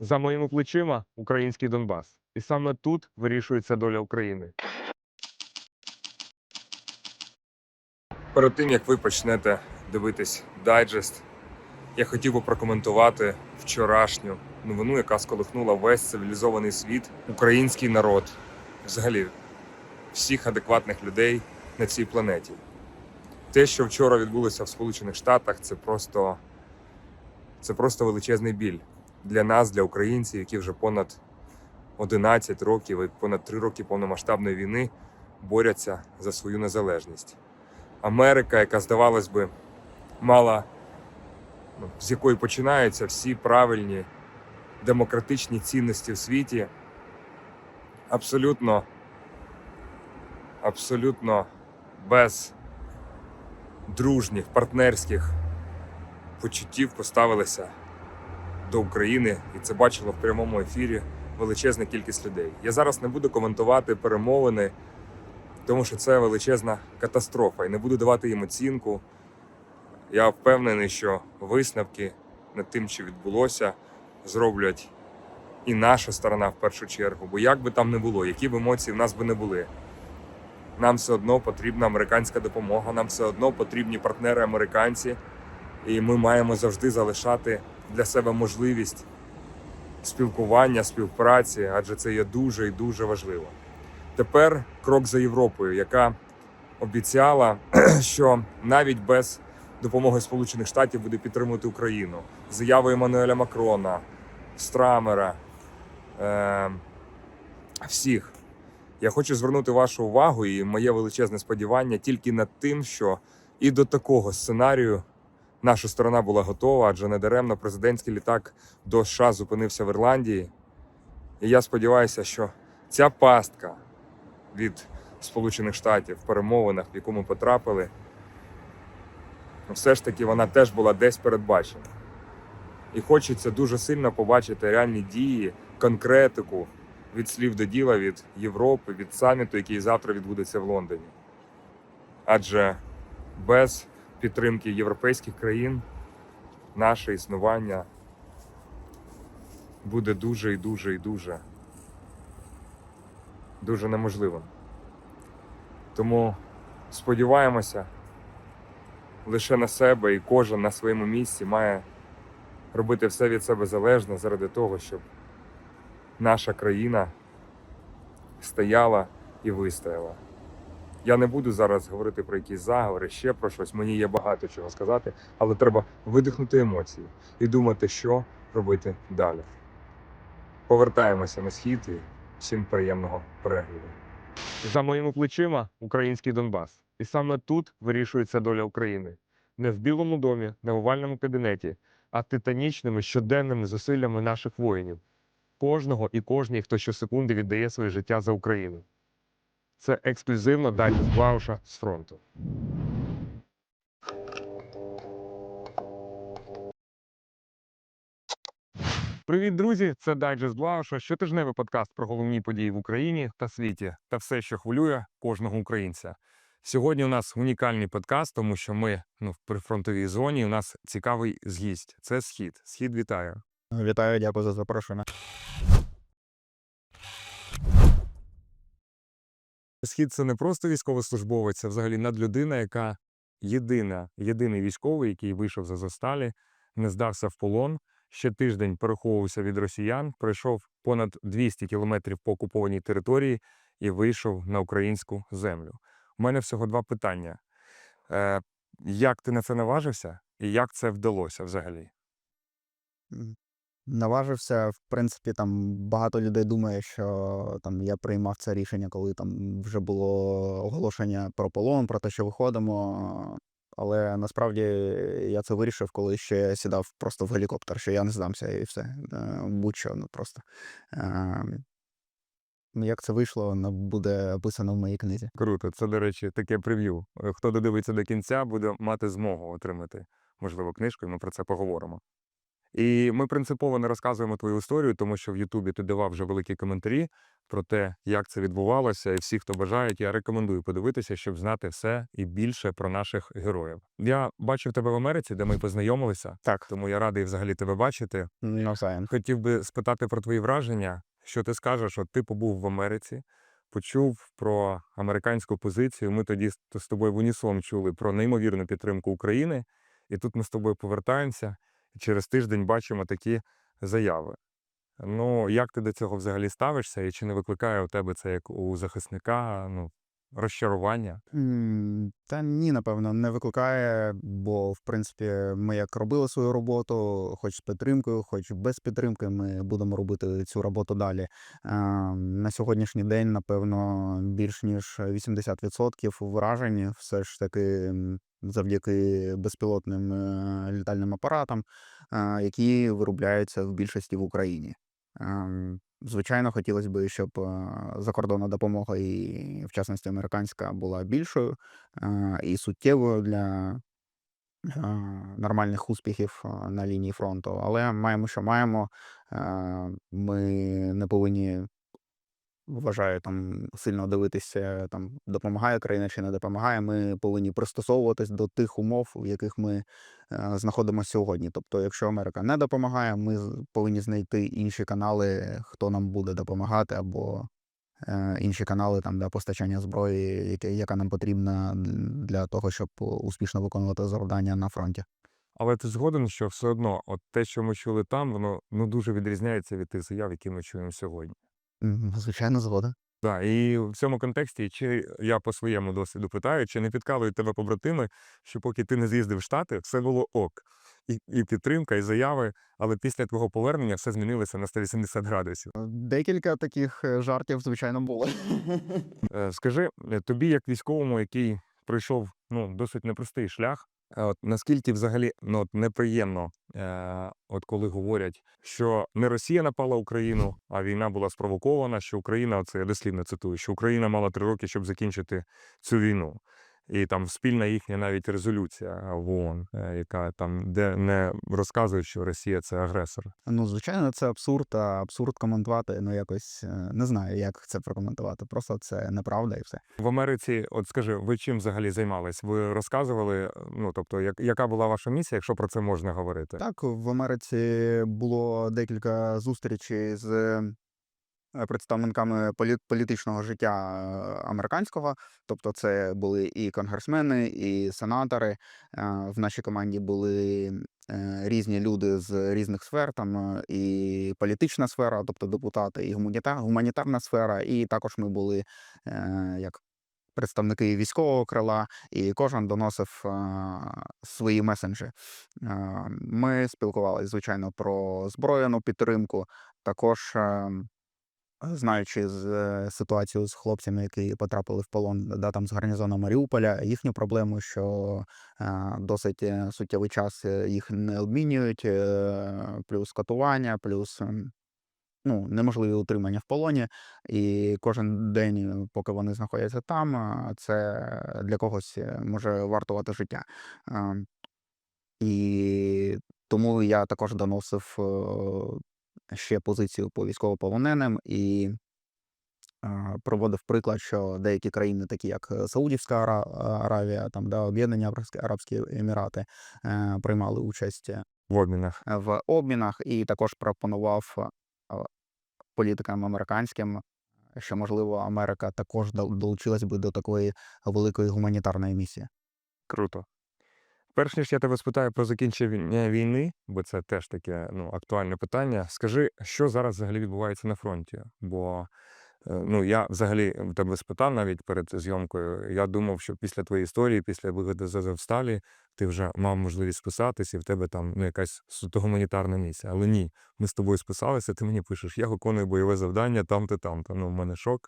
За моїми плечима український Донбас. І саме тут вирішується доля України. Перед тим як ви почнете дивитись дайджест, я хотів би прокоментувати вчорашню новину, яка сколихнула весь цивілізований світ, український народ, взагалі всіх адекватних людей на цій планеті. Те, що вчора відбулося в Сполучених Штатах, це просто, це просто величезний біль для нас, для українців, які вже понад 11 років і понад 3 роки повномасштабної війни борються за свою незалежність. Америка, яка, здавалось би, мала, ну, з якої починаються всі правильні демократичні цінності в світі, абсолютно, абсолютно без дружніх, партнерських почуттів поставилися до України, і це бачило в прямому ефірі величезна кількість людей. Я зараз не буду коментувати перемовини, тому що це величезна катастрофа, і не буду давати їм оцінку. Я впевнений, що висновки над тим, що відбулося, зроблять і наша сторона в першу чергу. Бо як би там не було, які б емоції в нас би не були, нам все одно потрібна американська допомога, нам все одно потрібні партнери американці, і ми маємо завжди залишати для себе можливість спілкування, співпраці, адже це є дуже і дуже важливо. Тепер крок за Європою, яка обіцяла, що навіть без допомоги Сполучених Штатів буде підтримувати Україну. Заяви Еммануеля Макрона, Страмера, е- всіх. Я хочу звернути вашу увагу і моє величезне сподівання тільки над тим, що і до такого сценарію наша сторона була готова, адже недаремно президентський літак до США зупинився в Ірландії. І я сподіваюся, що ця пастка від Сполучених Штатів в перемовинах, в яку ми потрапили, все ж таки вона теж була десь передбачена. І хочеться дуже сильно побачити реальні дії, конкретику від слів до діла від Європи, від саміту, який завтра відбудеться в Лондоні. Адже без підтримки європейських країн наше існування буде дуже і дуже і дуже дуже неможливим. Тому сподіваємося лише на себе, і кожен на своєму місці має робити все від себе залежне заради того, щоб наша країна стояла і вистояла. Я не буду зараз говорити про якісь заговори, ще про щось. Мені є багато чого сказати, але треба видихнути емоції і думати, що робити далі. Повертаємося на схід і всім приємного перегляду. За моїми плечима український Донбас. І саме тут вирішується доля України. Не в Білому домі, не в овальному кабінеті, а титанічними щоденними зусиллями наших воїнів. Кожного і кожній, хто щосекунди віддає своє життя за Україну. Це ексклюзивно дайджест Блауша з фронту. Привіт, друзі! Це Дайджест Блауша, щотижневий подкаст про головні події в Україні та світі та все, що хвилює кожного українця. Сьогодні у нас унікальний подкаст, тому що ми ну, в прифронтовій зоні. У нас цікавий згість. Це схід. Схід вітаю. Вітаю, дякую за запрошення. Схід це не просто військовослужбовець, це взагалі надлюдина, яка єдина, єдиний військовий, який вийшов з Азовсталі, не здався в полон. Ще тиждень переховувався від росіян, пройшов понад 200 кілометрів по окупованій території і вийшов на українську землю. У мене всього два питання: е, як ти на це наважився, і як це вдалося взагалі? Наважився, в принципі, там багато людей думає, що там я приймав це рішення, коли там вже було оголошення про полон, про те, що виходимо. Але насправді я це вирішив, коли ще сідав просто в гелікоптер, що я не здамся і все. Е, Будь-що, ну просто. Е, Як це вийшло, буде описано в моїй книзі. Круто, це, до речі, таке прев'ю. Е, Хто додивиться до кінця, буде мати змогу отримати, можливо, книжку, і ми про це поговоримо. І ми принципово не розказуємо твою історію, тому що в Ютубі ти давав вже великі коментарі про те, як це відбувалося, і всі, хто бажають, я рекомендую подивитися, щоб знати все і більше про наших героїв. Я бачив тебе в Америці, де ми познайомилися, Так, тому я радий взагалі тебе бачити. навзаєм. Хотів би спитати про твої враження. Що ти скажеш? От ти побув в Америці, почув про американську позицію. Ми тоді з тобою в унісон чули про неймовірну підтримку України, і тут ми з тобою повертаємося через тиждень бачимо такі заяви. Ну, як ти до цього взагалі ставишся, і чи не викликає у тебе це як у захисника ну, розчарування? Та ні, напевно, не викликає, бо в принципі ми як робили свою роботу, хоч з підтримкою, хоч без підтримки, ми будемо робити цю роботу далі. На сьогоднішній день, напевно, більш ніж 80% вражень все ж таки завдяки безпілотним е, літальним апаратам, е, які виробляються в більшості в Україні. Ем, Звичайно, хотілося б, щоб е, закордонна допомога, і в частності американська, була більшою і суттєвою для нормальних успіхів на лінії фронту. Але маємо, що маємо. Ми не повинні, вважаю, там сильно дивитися, там допомагає країна чи не допомагає. Ми повинні пристосовуватись до тих умов, в яких ми е, знаходимося сьогодні. Тобто, якщо Америка не допомагає, ми повинні знайти інші канали, хто нам буде допомагати, або е, інші канали там для постачання зброї, яка нам потрібна для того, щоб успішно виконувати завдання на фронті. Але ти згоден, що все одно, от те, що ми чули там, воно ну дуже відрізняється від тих заяв, які ми чуємо сьогодні. Звичайно, згода. Так, і в цьому контексті, чи я по своєму досвіду питаю, чи не підкалують тебе побратими, що поки ти не з'їздив в Штати, все було ок. І, і підтримка, і заяви, але після твого повернення все змінилося на 180 градусів. Декілька таких е, жартів, звичайно, було. Е, Скажи, е, тобі, як військовому, який пройшов ну, досить непростий шлях, от наскільки взагалі ну, от неприємно, е, от коли говорять, що не Росія напала Україну, а війна була спровокована, що Україна, це я дослівно цитую, що Україна мала три роки, щоб закінчити цю війну. І там спільна їхня навіть резолюція в ООН, е, яка там де не розказує, що Росія це агресор. Ну, звичайно, це абсурд, а абсурд коментувати, ну якось е, не знаю, як це прокоментувати. Просто це неправда і все. В Америці, от скажи, ви чим взагалі займались? Ви розказували, ну тобто, як, яка була ваша місія, якщо про це можна говорити? Так, в Америці було декілька зустрічей з е, представниками полі- політичного життя е, американського. Тобто, це були і конгресмени, і сенатори. Е, В нашій команді були е, різні люди з різних сфер, там е, і політична сфера, тобто депутати, і гуманітар, гуманітарна сфера, і також ми були е, як. Представники військового крила, і кожен доносив е, свої месенджі. Е, Ми спілкувалися, звичайно, про збройну підтримку. Також, е, знаючи з е, ситуацію з хлопцями, які потрапили в полон, да, там з гарнізону Маріуполя, їхню проблему, що е, досить е, суттєвий час їх не обмінюють, плюс катування, плюс. Ну, неможливі утримання в полоні, і кожен день, поки вони знаходяться там, це для когось може вартувати життя. І тому я також доносив ще позицію по військовополоненим і е, проводив приклад, що деякі країни, такі як е, Саудівська Аравія, там да, Об'єднані Арабські, Емірати, е, приймали участь В обмінах. е, в обмінах, і також пропонував е, політикам американським, що можливо Америка також дол- долучилась би до такої великої гуманітарної місії. Круто. Перш ніж я тебе спитаю про закінчення війни, бо це теж таке ну, актуальне питання. Скажи, що зараз взагалі відбувається на фронті? Бо е, ну, я взагалі тебе спитав навіть перед зйомкою. Я думав, що після твоєї історії, після виходу з Азовсталі, ти вже мав можливість списатись, і в тебе там ну, якась суто гуманітарна місія. Але ні, ми з тобою списалися, ти мені пишеш, я виконую бойове завдання там-то, там-то. Ну, в мене шок.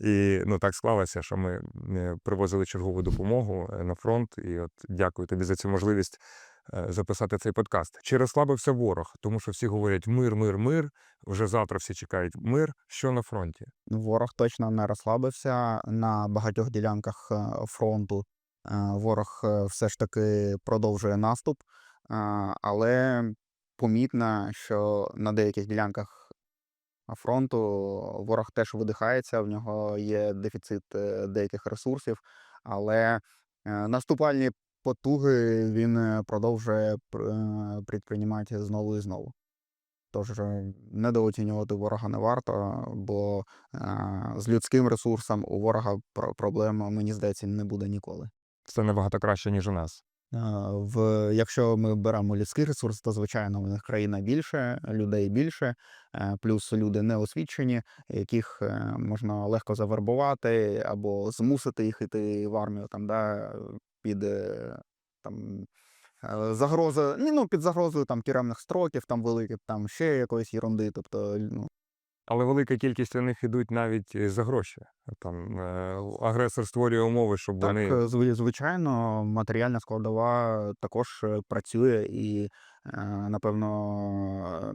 І ну так склалося, що ми е, привозили чергову допомогу е, на фронт. І от дякую тобі за цю можливість е, записати цей подкаст. Чи розслабився ворог? Тому що всі говорять мир, мир, мир. Вже завтра всі чекають мир. Що на фронті? Ворог точно не розслабився на багатьох ділянках фронту. Ворог все ж таки продовжує наступ, але помітно, що на деяких ділянках фронту ворог теж видихається, в нього є дефіцит е, деяких ресурсів, але е, наступальні потуги він е, продовжує пр- е, знову і знову. Тож недооцінювати ворога не варто, бо з людським ресурсом у ворога про- проблем, мені здається, не буде ніколи. Це набагато краще, ніж у нас. В, якщо ми беремо людський ресурс, то звичайно у них країна більше, людей більше, е, плюс люди неосвічені, яких е, можна легко завербувати або змусити їх іти в армію там, да, під е, там. Загроза, ну, під загрозою там тюремних строків, там великих, там ще якоїсь ерунди. Тобто, ну, Але велика кількість у них ідуть навіть е, за гроші. Там е, агресор створює умови, щоб Так, вони е, звичайно, матеріальна складова також працює, і, напевно,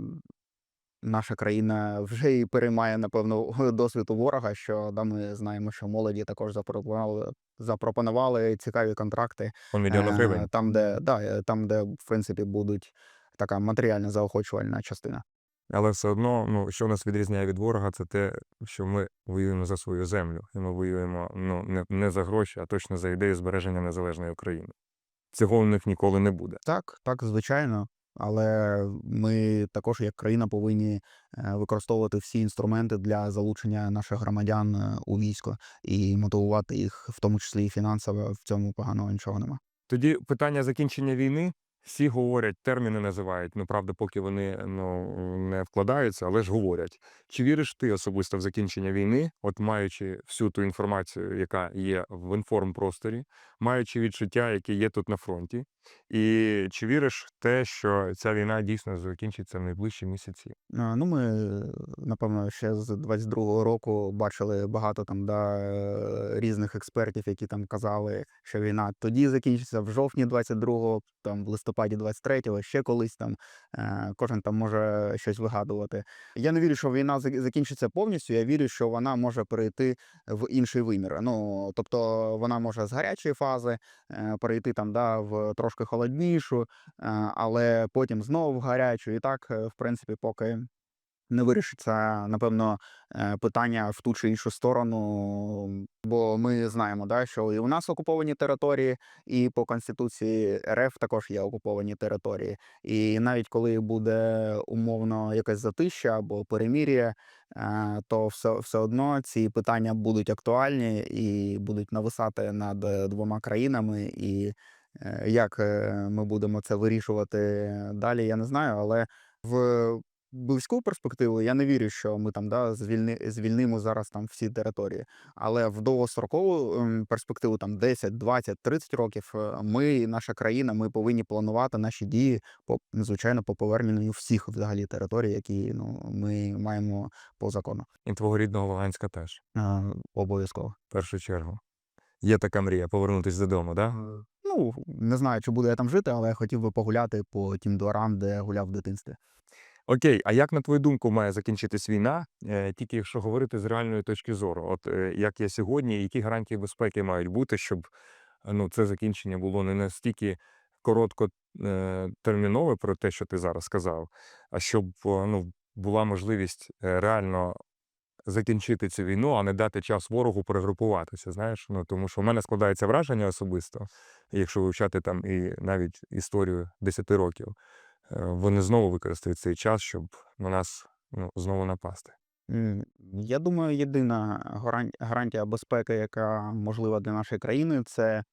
наша країна вже і переймає, напевно, досвід у ворога, що да, ми знаємо, що молоді також запропонували, запропонували цікаві контракти, по мільйону гривень. там, де, да, там, де, в принципі, будуть така матеріальна заохочувальна частина. Але все одно, ну що нас відрізняє від ворога, це те, що ми воюємо за свою землю, і ми воюємо ну не, не за гроші, а точно за ідею збереження незалежної України. Цього у них ніколи не буде. Так, так, звичайно. Але ми також, як країна, повинні е, використовувати всі інструменти для залучення наших громадян е, у військо і мотивувати їх, в тому числі і фінансово. В цьому поганого нічого нема. Тоді питання закінчення війни. Всі говорять, терміни називають. Ну правда, поки вони ну не вкладаються, але ж говорять. Чи віриш ти особисто в закінчення війни, от маючи всю ту інформацію, яка є в інформпросторі, маючи відчуття, яке є тут на фронті, і чи віриш в те, що ця війна дійсно закінчиться в найближчі місяці? Ну, ми, напевно, ще з 22-го року бачили багато там да, е, різних експертів, які там казали, що війна тоді закінчиться в жовтні 22-го, там в листопаді 23-го, ще колись там. е, Кожен там може щось вигадувати. Я не вірю, що війна закінчиться повністю. Я вірю, що вона може перейти в інший вимір. Ну, тобто вона може з гарячої фази е, перейти там да, в трошки холоднішу, е, але потім знову в гарячу. І так, в принципі, поки не вирішиться, напевно, е, питання в ту чи іншу сторону. Бо ми знаємо, да, що і у нас окуповані території, і по конституції РФ також є окуповані території. І навіть коли буде умовно якесь затища або перемір'я, е, то все, все одно ці питання будуть актуальні і будуть нависати над е, двома країнами. І як ми будемо це вирішувати далі, я не знаю, але в близьку перспективу я не вірю, що ми там да, звільни, звільнимо зараз там всі території. Але в довгострокову ем, перспективу, там 10, 20, 30 років, е, ми, наша країна, ми повинні планувати наші дії по звичайно по поверненню всіх взагалі територій, які ну ми маємо по закону. І твого рідного Луганська теж, Е, обов'язково. в першу чергу. Є така мрія повернутися додому, да? Е, Ну не знаю, чи буду я там жити, але я хотів би погуляти по тим дворам, де гуляв в дитинстві. Окей, а як на твою думку має закінчитись війна, е, тільки якщо говорити з реальної точки зору? От е, як є сьогодні, які гарантії безпеки мають бути, щоб е, ну, це закінчення було не настільки короткотермінове про те, що ти зараз сказав, а щоб ну, була можливість реально закінчити цю війну, а не дати час ворогу перегрупуватися. Знаєш, ну тому що в мене складається враження особисто, якщо вивчати там і навіть історію 10 років, вони знову використають цей час, щоб на нас ну, знову напасти. Я думаю, єдина гарантія безпеки, яка можлива для нашої країни, це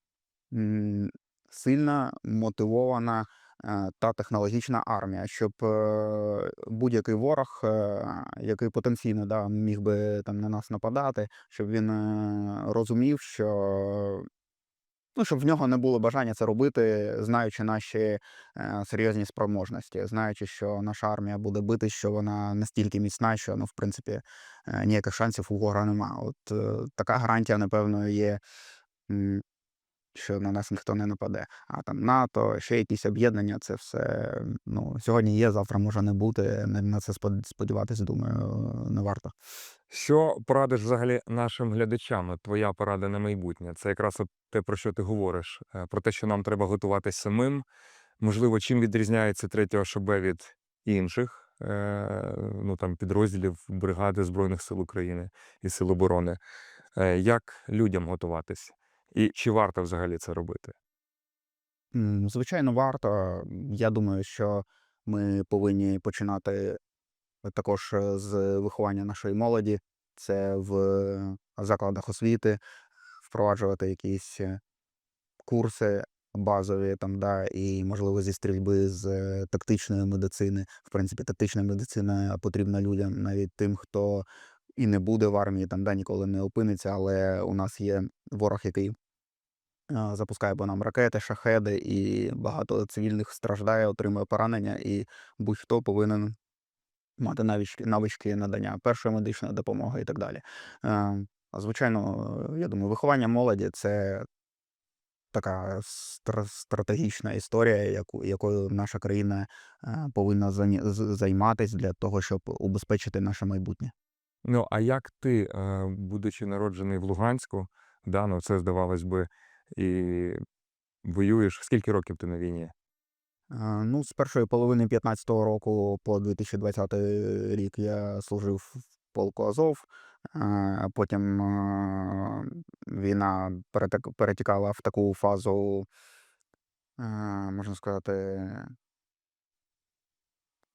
сильна, мотивована е, та технологічна армія, щоб е, будь-який ворог, е, який потенційно да, міг би там на нас нападати, щоб він е, розумів, що Ну, щоб в нього не було бажання це робити, знаючи наші е, серйозні спроможності, знаючи, що наша армія буде бити, що вона настільки міцна, що ну, в принципі, е, ніяких шансів у ворога нема. От е, така гарантія, напевно, є, що на нас ніхто не нападе. А там НАТО, ще якісь об'єднання, це все ну, сьогодні є, завтра може не бути. На, це сподіватися, думаю, не варто. Що порадиш взагалі нашим глядачам? Твоя порада на майбутнє. Це якраз от те, про що ти говориш, е, про те, що нам треба готуватись самим. Можливо, чим відрізняється третього ШБ від інших е, ну, там, підрозділів бригади Збройних сил України і Сил оборони. Е, Як людям готуватись? І чи варто взагалі це робити? Звичайно, варто. Я думаю, що ми повинні починати також е, з виховання нашої молоді. Це в закладах освіти, впроваджувати якісь е, курси базові там, да, і, можливо, зі стрільби з е, тактичної медицини. В принципі, тактична медицина потрібна людям, навіть тим, хто і не буде в армії, там, да, ніколи не опиниться, але у нас є ворог, який запускає по нам ракети, шахеди, і багато цивільних страждає, отримує поранення, і будь-хто повинен мати навички, навички надання першої медичної допомоги і так далі. Звичайно, я думаю, виховання молоді це така стратегічна історія, якою наша країна повинна займатися для того, щоб убезпечити наше майбутнє. Ну, а як ти, е, будучи народжений в Луганську, да, ну це здавалось би, і воюєш. Скільки років ти на війні? Ну, з першої половини 15-го року по 2020 рік я служив в полку Азов. Потім війна перетікала в таку фазу, можна сказати,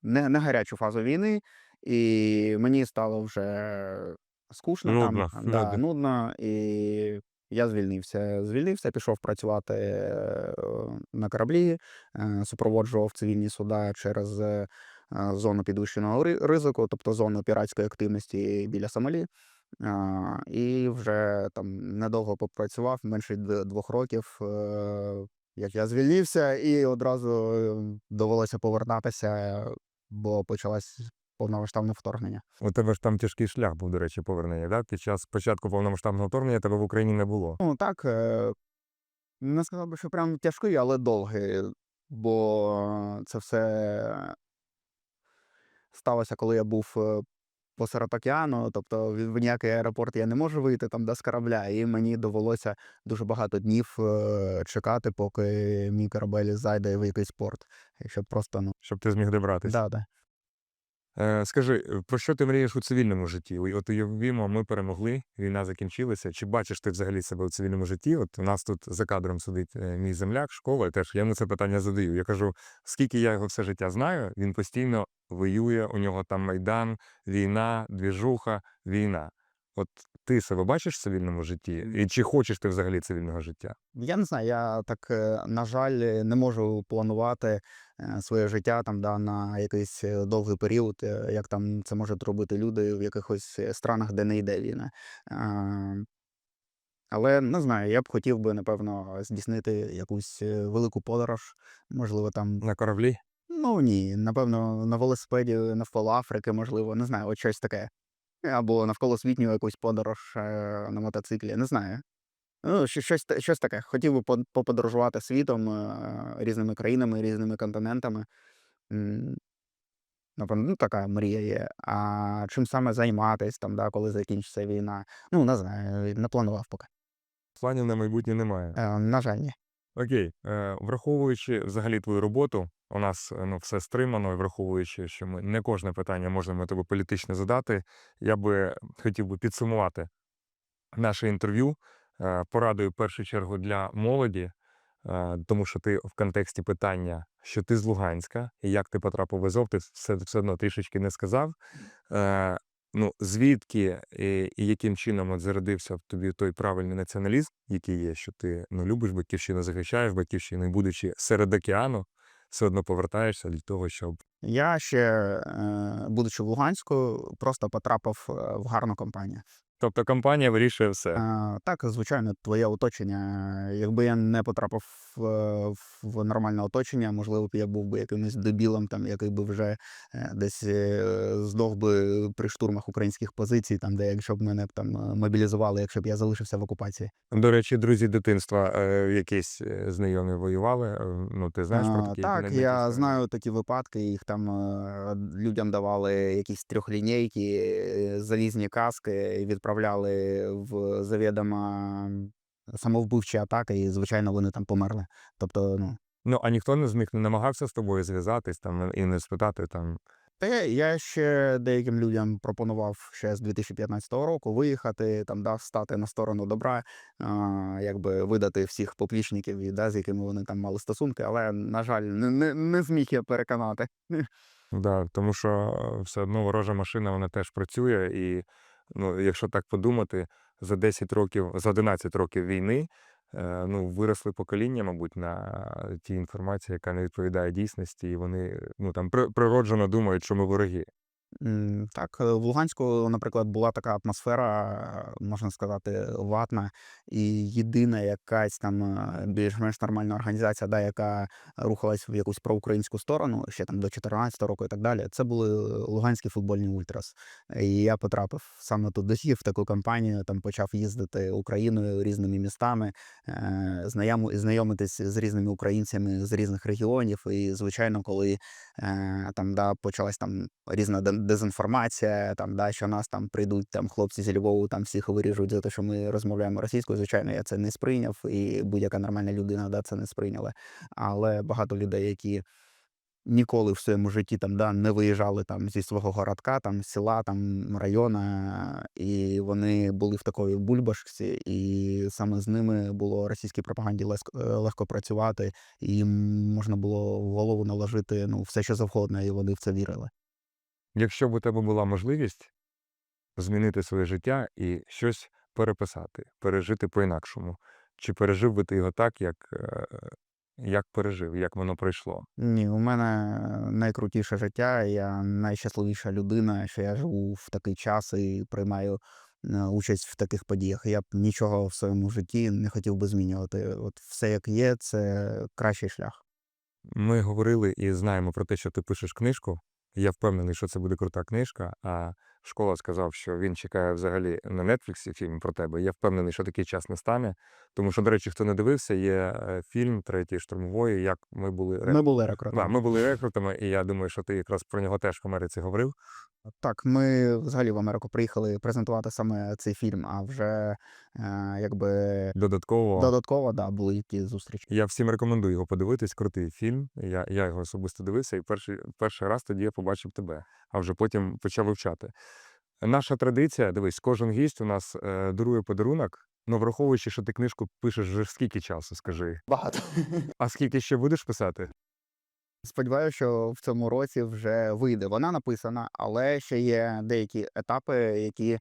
не, не гарячу фазу війни, і мені стало вже скучно Нудно, там, да, нудно. нудно, і я звільнився. Звільнився, пішов працювати е, на кораблі, е, супроводжував цивільні суда через е, зону підвищеного ризику, тобто зону піратської активності біля Сомалі. І вже там недовго попрацював, менше двох років, як я звільнився, і одразу довелося повертатися, бо почалось повномасштабне вторгнення. У тебе ж там тяжкий шлях був, до речі, повернення. Да? Під час початку повномасштабного вторгнення тебе в Україні не було. Ну так, е, не сказав би, що прям тяжкий, але довгий, бо це все сталося, коли я був е, посеред океану, тобто в ніякий аеропорт я не можу вийти там да, з корабля, і мені довелося дуже багато днів е, чекати, поки мій корабель зайде в якийсь порт. Щоб просто, ну, Щоб ти зміг добратися. да, да. Е, скажи, е, про що ти мрієш у цивільному житті? От уявімо, ми перемогли, війна закінчилася. Чи бачиш ти взагалі себе у цивільному житті? От у нас тут за кадром сидить е, мій земляк, школа, і теж я йому це питання задаю. Я кажу, скільки я його все життя знаю, він постійно воює, у нього там майдан, війна, двіжуха, війна. От ти себе бачиш в цивільному житті? І чи хочеш ти взагалі цивільного життя? Я не знаю, я так, на жаль, не можу планувати своє життя там, да, на якийсь е, довгий період, е, як там це можуть робити люди в якихось е, странах, де не йде війна. Е, Але не знаю, я б хотів би, напевно, здійснити якусь е, велику подорож, можливо, там, На кораблі? ну ні, напевно, на велосипеді навколо Африки, можливо, не знаю, от щось таке. Або навколо світню якусь подорож е, на мотоциклі, не знаю. Ну, щось, щось таке. Хотів би поподорожувати світом, різними країнами, різними континентами. Напевно, ну, така мрія є. А чим саме займатися, там, да, коли закінчиться війна? Ну, не знаю, не планував поки. Планів на майбутнє немає. Е, на жаль, ні. Окей, е, враховуючи взагалі твою роботу, у нас е, ну, все стримано, і враховуючи, що ми не кожне питання можемо тобі політично задати, я би хотів би підсумувати наше інтерв'ю порадою в першу чергу для молоді, е, тому що ти в контексті питання, що ти з Луганська і як ти потрапив в Азов, ти все, все одно трішечки не сказав. Е, Ну, звідки і, і яким чином от зародився в тобі той правильний націоналізм, який є, що ти ну, любиш батьківщину, захищаєш батьківщину, і будучи серед океану, все одно повертаєшся для того, щоб Я ще, е, будучи в Луганську, просто потрапив е, в гарну компанію. Тобто компанія вирішує все. А, так, звичайно, твоє оточення. Якби я не потрапив е, в нормальне оточення, можливо, я був би якимось дебілом, там, який би вже е, десь е, здох би при штурмах українських позицій, там, де якщо б мене там е, мобілізували, якщо б я залишився в окупації. До речі, друзі дитинства е, якісь е, знайомі воювали. е, Ну, ти знаєш про А, такі так, я е, знаю такі випадки. Їх там е, людям давали якісь трьохлінійки, е, залізні каски, і відправляли в завідомо самовбивчі атаки, і звичайно вони там померли. Тобто, ну Ну, а ніхто не з них не намагався з тобою зв'язатись там і не спитати там. Та я ще деяким людям пропонував ще з 2015 року виїхати, там, да, стати на сторону добра, а, якби видати всіх поплічників, і, да, з якими вони там мали стосунки, але, на жаль, не, не, не зміг я переконати. Да, тому що е, все одно ворожа машина вона теж працює, і ну, якщо так подумати, за 10 років, за 11 років війни е, ну, виросли покоління, мабуть, на тій інформації, яка не відповідає дійсності, і вони ну, там при- природжено думають, що ми вороги. Так, е, в Луганську, наприклад, була така атмосфера, е, можна сказати, ватна, і єдина якась там е, більш-менш нормальна організація, да, яка рухалась в якусь проукраїнську сторону, ще там до 14 року і так далі, це були Луганські футбольні ультрас. І я потрапив саме туди, в таку компанію, там почав їздити Україною різними містами, знайомитись з різними українцями з різних регіонів. І, звичайно, коли там да, почалась там різна дезінформація, там да, що нас там прийдуть там хлопці зі Львову, там всіх виріжуть за те, що ми розмовляємо російською. Звичайно, я це не сприйняв, і будь-яка нормальна людина да, це не сприйняла. Але багато людей, які ніколи в своєму житті там да, не виїжджали там зі свого городка, там села, там района, і вони були в такої бульбашці, і саме з ними було російській пропаганді е, легко працювати, і можна було в голову наложити ну все, що завгодно, і вони в це вірили. Якщо б у тебе була можливість змінити своє життя і щось переписати, пережити по-інакшому, чи пережив би ти його так, як, е, як пережив, як воно пройшло? Ні, у мене найкрутіше життя. Я найщасливіша людина, що я живу в такий час і приймаю е, участь в таких подіях. Я б нічого в своєму житті не хотів би змінювати. От все як є, це кращий шлях. Ми говорили і знаємо про те, що ти пишеш книжку. Я впевнений, що це буде крута книжка. А школа сказав, що він чекає взагалі на Нетфліксі фільм про тебе. Я впевнений, що такий час не стане. Тому що, до речі, хто не дивився, є е, фільм третьої штурмової, як ми були рек- Ми були Да, ми були рекрутами, і я думаю, що ти якраз про нього теж в Америці говорив. Так, ми взагалі в Америку приїхали презентувати саме цей фільм, а вже якби Додатково додатково да, були ті зустрічі. я всім рекомендую його подивитись. Крутий фільм. Я, я його особисто дивився, і перший, перший раз тоді я побачив тебе, а вже потім почав вивчати. Наша традиція, дивись, кожен гість у нас е, дарує подарунок. Ну, враховуючи, що ти книжку пишеш вже скільки часу, скажи. Багато. А скільки ще будеш писати? Сподіваюся, що в цьому році вже вийде. Вона написана, але ще є деякі етапи, які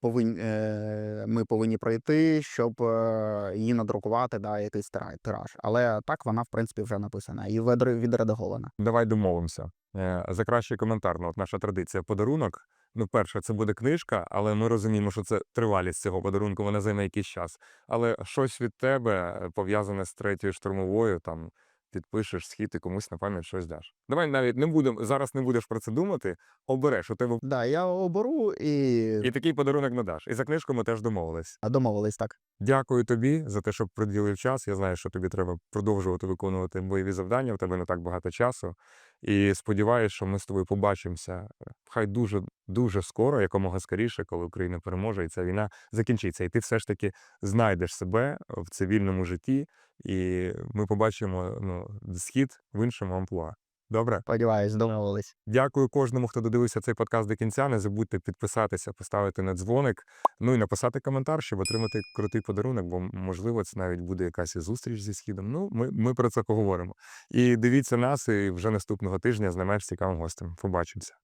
повинні, е, ми повинні пройти, щоб е, її надрукувати, да, якийсь тираж. Але так вона, в принципі, вже написана і відредагована. Давай домовимося. Е, За кращий коментар. Ну, от наша традиція подарунок. Ну, перше, це буде книжка, але ми розуміємо, що це тривалість цього подарунку, вона займе якийсь час. Але щось від тебе пов'язане з третьою штурмовою, там підпишеш схід і комусь на пам'ять щось даш. Давай навіть не будемо зараз не будеш про це думати. Обереш у тебе Да, я оберу і, і такий подарунок надаш. І за книжку ми теж домовились. А домовились так. Дякую тобі за те, що приділив час. Я знаю, що тобі треба продовжувати виконувати бойові завдання. У тебе не так багато часу. І сподіваюся, що ми з тобою побачимося. Хай дуже дуже скоро, якомога скоріше, коли Україна переможе, і ця війна закінчиться. І ти все ж таки знайдеш себе в цивільному житті, і ми побачимо ну, схід в іншому амплуа. Добре, Сподіваюсь, домовились. дякую кожному, хто додивився цей подкаст до кінця. Не забудьте підписатися, поставити на дзвоник, ну і написати коментар, щоб отримати крутий подарунок, бо можливо це навіть буде якась зустріч зі східом. Ну, ми, ми про це поговоримо. І дивіться нас, і вже наступного тижня з не менш цікавим гостем. Побачимося.